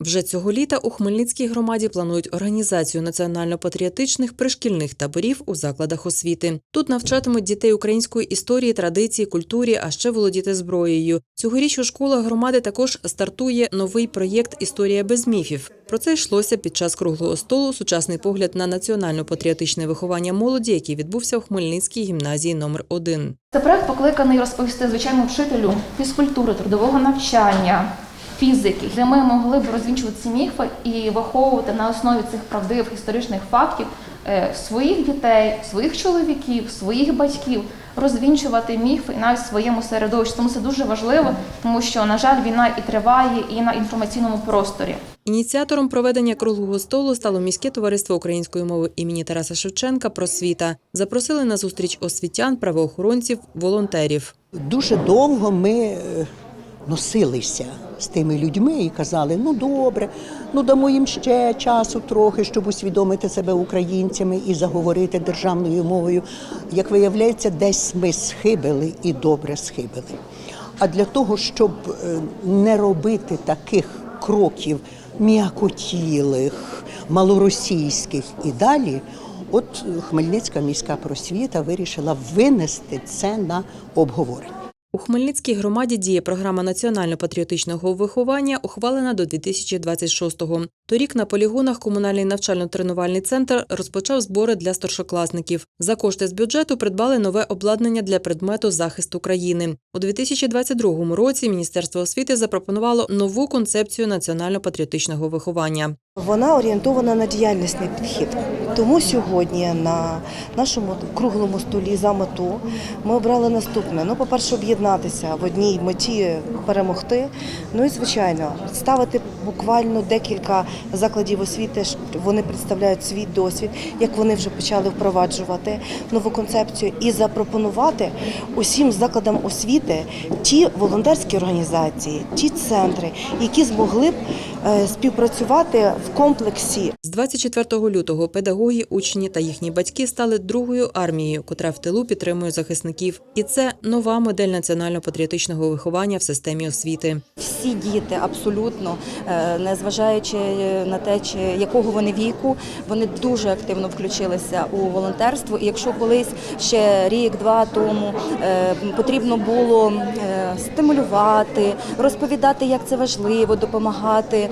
Вже цього літа у Хмельницькій громаді планують організацію національно-патріотичних пришкільних таборів у закладах освіти. Тут навчатимуть дітей української історії, традиції, культурі, а ще володіти зброєю. Цьогоріч у школах громади також стартує новий проєкт Історія без міфів. Про це йшлося під час круглого столу Сучасний погляд на національно-патріотичне виховання молоді, який відбувся в Хмельницькій гімназії номер 1 Це проект покликаний розповісти звичайному вчителю фізкультури, трудового навчання, фізики, де ми могли б розвінчувати ці міфи і виховувати на основі цих правдивих історичних фактів е, своїх дітей, своїх чоловіків, своїх батьків, розвінчувати міфи і навіть в своєму середовищі. Тому це дуже важливо, тому що, на жаль, війна і триває і на інформаційному просторі. Ініціатором проведення круглого столу стало міське товариство української мови імені Тараса Шевченка «Просвіта». Запросили на зустріч освітян, правоохоронців, волонтерів. Дуже довго ми е, носилися з тими людьми і казали: ну добре, ну дамо їм ще часу трохи, щоб усвідомити себе українцями і заговорити державною мовою. Як виявляється, десь ми схибили і добре схибили. А для того, щоб е, не робити таких кроків м'якотілих, малоросійських і далі. От Хмельницька міська просвіта вирішила винести це на обговорення. У Хмельницькій громаді діє програма національно-патріотичного виховання, ухвалена до 2026-го. Торік на полігонах комунальний навчально-тренувальний центр розпочав збори для старшокласників. За кошти з бюджету придбали нове обладнання для предмету захисту країни. У 2022 році Міністерство освіти запропонувало нову концепцію національно-патріотичного виховання. Вона орієнтована на діяльнісний підхід. Тому сьогодні на нашому круглому столі за мету ми обрали наступне: ну, по-перше, об'єднатися в одній меті перемогти. Ну і звичайно, ставити буквально декілька закладів освіти. Вони представляють свій досвід, як вони вже почали впроваджувати нову концепцію, і запропонувати усім закладам освіти ті волонтерські організації, ті центри, які змогли б співпрацювати в комплексі З 24 лютого педагоги, учні та їхні батьки стали другою армією, котра в тилу підтримує захисників. І це нова модель національно-патріотичного виховання в системі освіти. всі діти абсолютно, е, незважаючи на те, чи якого вони віку, вони дуже активно включилися у волонтерство. І якщо колись ще рік-два тому е, потрібно було е, стимулювати, розповідати, як це важливо, допомагати е,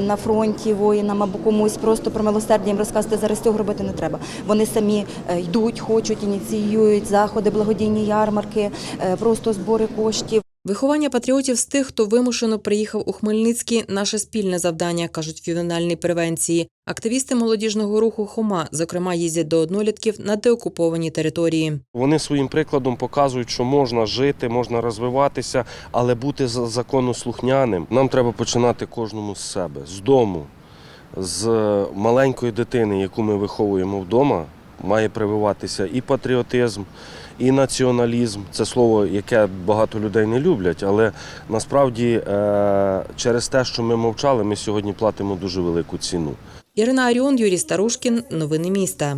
на фронті воїнам або комусь просто про милосердя їм розказати, зараз цього робити не треба. Вони самі е, йдуть, хочуть, ініціюють заходи, благодійні ярмарки, е, просто збори коштів. Виховання патріотів з тих, хто вимушено приїхав у Хмельницький – наше спільне завдання, кажуть в ювенальній превенції. Активісти молодіжного руху Хома, зокрема, їздять до однолітків на деокуповані території. Вони своїм прикладом показують, що можна жити, можна розвиватися, але бути за- законослухняним. Нам треба починати кожному з себе, з дому, з маленької дитини, яку ми виховуємо вдома. Має прививатися і патріотизм, і націоналізм. Це слово, яке багато людей не люблять, але насправді е, через те, що ми мовчали, ми сьогодні платимо дуже велику ціну. Ірина Аріон, Юрій Старушкін. Новини міста.